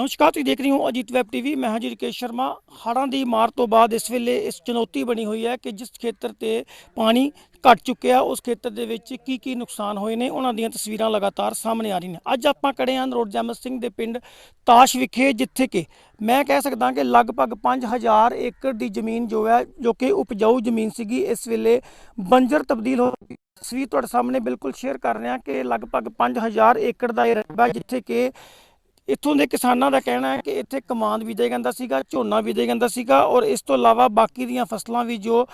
ਨਮਸਕਾਰ, ਤੁਸੀਂ ਦੇਖ ਰਹੇ ਹੋ ਅਜੀਤ ਵੈਬ ਟੀਵੀ। ਮੈਂ ਹਾਂ ਜੀ ਰਕੇਸ਼ ਸ਼ਰਮਾ। ਹੜ੍ਹਾਂ ਦੀ ਮਾਰ ਤੋਂ ਬਾਅਦ ਇਸ ਵੇਲੇ ਇਸ ਚੁਣੌਤੀ ਬਣੀ ਹੋਈ ਹੈ ਕਿ ਜਿਸ ਖੇਤਰ ਤੇ ਪਾਣੀ ਘਟ ਚੁੱਕਿਆ, ਉਸ ਖੇਤਰ ਦੇ ਵਿੱਚ ਕੀ ਕੀ ਨੁਕਸਾਨ ਹੋਏ ਨੇ, ਉਹਨਾਂ ਦੀਆਂ ਤਸਵੀਰਾਂ ਲਗਾਤਾਰ ਸਾਹਮਣੇ ਆ ਰਹੀਆਂ ਨੇ। ਅੱਜ ਆਪਾਂ ਖੜੇ ਹਾਂ ਰੋਡ ਜੈਮਲ ਸਿੰਘ ਦੇ ਪਿੰਡ ਤਾਸ਼ ਵਿਖੇ, ਜਿੱਥੇ ਕਿ ਮੈਂ ਕਹਿ ਸਕਦਾ ਕਿ ਲਗਭਗ 5000 ਏਕੜ ਦੀ ਜ਼ਮੀਨ ਜੋ ਹੈ, ਜੋ ਕਿ ਉਪਜਾਊ ਜ਼ਮੀਨ ਸੀਗੀ, ਇਸ ਵੇਲੇ ਬੰਜਰ ਤਬਦੀਲ ਹੋ ਗਈ। ਤਸਵੀਰ ਤੁਹਾਡੇ ਸਾਹਮਣੇ ਬਿਲਕੁਲ ਸ਼ੇਅਰ ਕਰ ਰਿਹਾ ਕਿ ਲਗਭਗ 5000 ਏਕੜ ਦਾ ਇਹ ਰਕਬਾ ਜਿੱਥੇ ਕਿ ਇੱਥੋਂ ਦੇ ਕਿਸਾਨਾਂ ਦਾ ਕਹਿਣਾ ਹੈ ਕਿ ਇੱਥੇ ਕਮਾਂਦ ਬੀਜਿਆ ਜਾਂਦਾ ਸੀਗਾ, ਝੋਨਾ ਬੀਜਿਆ ਜਾਂਦਾ ਸੀਗਾ ਔਰ ਇਸ ਤੋਂ ਇਲਾਵਾ ਬਾਕੀ ਦੀਆਂ ਫਸਲਾਂ ਵੀ ਜੋ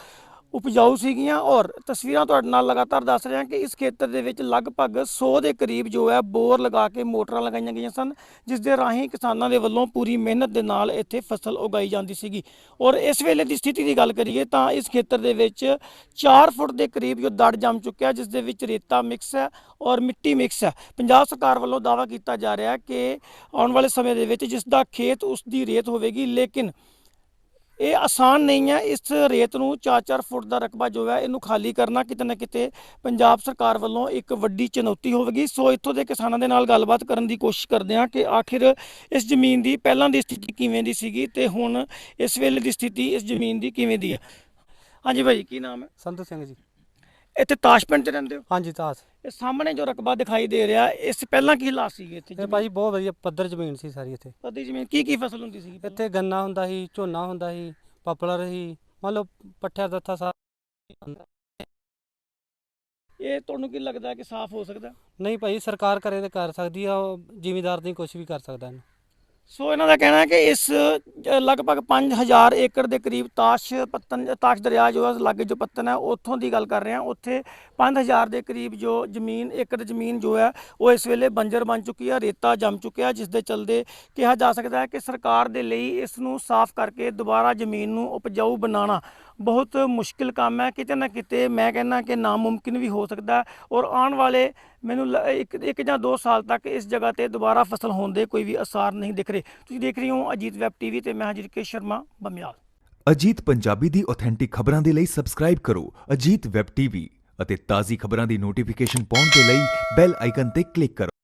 ਉਪਜਾਊ ਸੀਗੀਆਂ ਔਰ ਤਸਵੀਰਾਂ ਤੁਹਾਡੇ ਨਾਲ ਲਗਾਤਾਰ ਦੱਸ ਰਿਹਾ ਕਿ ਇਸ ਖੇਤਰ ਦੇ ਵਿੱਚ ਲਗਭਗ 100 ਦੇ ਕਰੀਬ ਜੋ ਹੈ ਬੋਰ ਲਗਾ ਕੇ ਮੋਟਰਾਂ ਲਗਾਈਆਂ ਗਈਆਂ ਸਨ, ਜਿਸ ਦੇ ਰਾਹੀਂ ਕਿਸਾਨਾਂ ਦੇ ਵੱਲੋਂ ਪੂਰੀ ਮਿਹਨਤ ਦੇ ਨਾਲ ਇੱਥੇ ਫਸਲ ਉਗਾਈ ਜਾਂਦੀ ਸੀਗੀ। ਔਰ ਇਸ ਵੇਲੇ ਦੀ ਸਥਿਤੀ ਦੀ ਗੱਲ ਕਰੀਏ ਤਾਂ ਇਸ ਖੇਤਰ ਦੇ ਵਿੱਚ 4 ਫੁੱਟ ਦੇ ਕਰੀਬ ਜੋ ਦੜ ਜੰਮ ਚੁੱਕਿਆ, ਜਿਸ ਦੇ ਵਿੱਚ ਰੇਤਾ ਮਿਕਸ ਹੈ ਔਰ ਮਿੱਟੀ ਮਿਕਸ ਹੈ। ਪੰਜਾਬ ਸਰਕਾਰ ਵੱਲੋਂ ਦਾਅਵਾ ਕੀਤਾ ਜਾ ਰਿਹਾ ਕਿ ਆਉਣ ਵਾਲੇ ਸਮੇਂ ਦੇ ਵਿੱਚ ਜਿਸ ਦਾ ਖੇਤ ਉਸ ਦੀ ਰੇਤ ਹੋਵੇਗੀ, ਲੇਕਿਨ ਇਹ ਆਸਾਨ ਨਹੀਂ ਹੈ। ਇਸ ਰੇਤ ਨੂੰ 4-4 ਫੁੱਟ ਦਾ ਰਕਬਾ ਜੋ ਹੈ, ਇਹਨੂੰ ਖਾਲੀ ਕਰਨਾ ਕਿਤੇ ਨਾ ਕਿਤੇ ਪੰਜਾਬ ਸਰਕਾਰ ਵੱਲੋਂ ਇੱਕ ਵੱਡੀ ਚੁਣੌਤੀ ਹੋਵੇਗੀ। ਸੋ ਇੱਥੋਂ ਦੇ ਕਿਸਾਨਾਂ ਦੇ ਨਾਲ ਗੱਲਬਾਤ ਕਰਨ ਦੀ ਕੋਸ਼ਿਸ਼ ਕਰਦੇ ਹਾਂ ਕਿ ਆਖਿਰ ਇਸ ਜ਼ਮੀਨ ਦੀ ਪਹਿਲਾਂ ਦੀ ਸਥਿਤੀ ਕਿਵੇਂ ਦੀ ਸੀਗੀ ਤੇ ਹੁਣ ਇਸ ਵੇਲੇ ਦੀ ਸਥਿਤੀ ਇਸ ਜ਼ਮੀਨ ਦੀ ਕਿਵੇਂ ਦੀ ਹੈ। ਹਾਂਜੀ ਭਾਈ, ਕੀ ਨਾਮ ਹੈ? ਸੰਧੂ ਸਿੰਘ ਜੀ। ਇੱਥੇ ਤਾਸ਼ ਪਿੰਡ 'ਚ ਰਹਿੰਦੇ ਹੋ? ਹਾਂਜੀ ਤਾਸ। ਇਹ ਸਾਹਮਣੇ ਜੋ ਰਕਬਾ ਦਿਖਾਈ ਦੇ ਰਿਹਾ ਇਸ ਪਹਿਲਾਂ ਕੀ ਹਾਲਾਤ ਸੀਗੇ ਇੱਥੇ ਇਹ ਭਾਜੀ ਬਹੁਤ ਵਧੀਆ ਪੱਧਰ ਜ਼ਮੀਨ ਸੀ ਸਾਰੀ ਇੱਥੇ। ਪੱਦੀ ਜ਼ਮੀਨ ਕੀ ਕੀ ਫਸਲ ਹੁੰਦੀ ਸੀਗੀ ਪਹਿਲਾਂ? ਇੱਥੇ ਗੰਨਾ ਹੁੰਦਾ ਸੀ ਝੋਨਾ ਹੁੰਦਾ ਸੀ ਪਪਲਰ ਸੀ ਮੰਨ ਲਓ ਪੱਠਿਆ ਦੱਥਾ ਸਾਰਾ ਇਹ ਤੁਹਾਨੂੰ ਕੀ ਲੱਗਦਾ ਕਿ ਸਾਫ਼ ਹੋ ਸਕਦਾ? ਨਹੀਂ ਭਾਈ ਸਰਕਾਰ ਕਰੇ ਤੇ ਕਰ ਸਕਦੀ ਆ ਉਹ ਜ਼ਿਮੀਦਾਰ ਨਹੀਂ ਕੁਝ ਵੀ ਕਰ ਸਕਦਾ ਇਹਨੂੰ। ਸੋ ਇਹਨਾਂ ਦਾ ਕਹਿਣਾ ਹੈ ਕਿ ਇਸ ਅ, ਲਗਭਗ 5000 ਏਕੜ ਦੇ ਕਰੀਬ ਤਾਸ਼ ਪੱਤਨ ਤਾਸ਼ ਦਰਿਆ ਜੋ ਹੈ ਲਾਗੇ ਜੋ ਪੱਤਨ ਹੈ ਉੱਥੋਂ ਦੀ ਗੱਲ ਕਰ ਰਹੇ ਹਾਂ। ਉੱਥੇ 5000 ਦੇ ਕਰੀਬ ਜੋ ਜ਼ਮੀਨ ਏਕੜ ਜ਼ਮੀਨ ਜੋ ਹੈ ਉਹ ਇਸ ਵੇਲੇ ਬੰਜਰ ਬਣ ਚੁੱਕੀ ਹੈ ਰੇਤਾ ਜੰਮ ਚੁੱਕਿਆ ਜਿਸ ਦੇ ਚਲਦੇ ਕਿਹਾ ਜਾ ਸਕਦਾ ਹੈ ਕਿ ਸਰਕਾਰ ਦੇ ਲਈ ਇਸ ਨੂੰ ਸਾਫ਼ ਕਰਕੇ ਦੁਬਾਰਾ ਜ਼ਮੀਨ ਨੂੰ ਉਪਜਾਊ ਬਣਾਉਣਾ ਬਹੁਤ ਮੁਸ਼ਕਿਲ ਕੰਮ ਹੈ, ਕਿਤੇ ਨਾ ਕਿਤੇ ਮੈਂ ਕਹਿੰਦਾ ਕਿ ਨਾਮੁਮਕਿਨ ਵੀ ਹੋ ਸਕਦਾ ਔਰ ਆਉਣ ਵਾਲੇ ਮੈਨੂੰ ਲ- ਇੱਕ ਇੱਕ ਜਾਂ ਦੋ ਸਾਲ ਤੱਕ ਇਸ ਜਗ੍ਹਾ ਤੇ ਦੁਬਾਰਾ ਫਸਲ ਹੋਣ ਦੇ ਕੋਈ ਵੀ ਅਸਾਰ ਨਹੀਂ ਦਿਖ ਰਹੇ। ਤੁਸੀਂ ਦੇਖ ਰਹੇ ਹੋ ਅਜੀਤ ਵੈਬ ਟੀਵੀ ਤੇ ਮੈਂ ਹਾਂ ਜੀਰਕੇਸ਼ ਸ਼ਰਮਾ, ਬਮਿਆਲ। ਅਜੀਤ ਪੰਜਾਬੀ ਦੀ ਆਥੈਂਟਿਕ ਖਬਰਾਂ ਦੇ ਲਈ ਸਬਸਕ੍ਰਾਈਬ ਕਰੋ ਅਜੀਤ ਵੈਬ ਟੀਵੀ ਅਤੇ ਤਾਜ਼ੀ ਖਬਰਾਂ ਦੀ ਨੋਟੀਫਿਕੇਸ਼ਨ ਪਾਉਣ ਦੇ ਲਈ ਬੈਲ ਆਈਕਨ ਤੇ ਕਲਿੱਕ ਕਰੋ।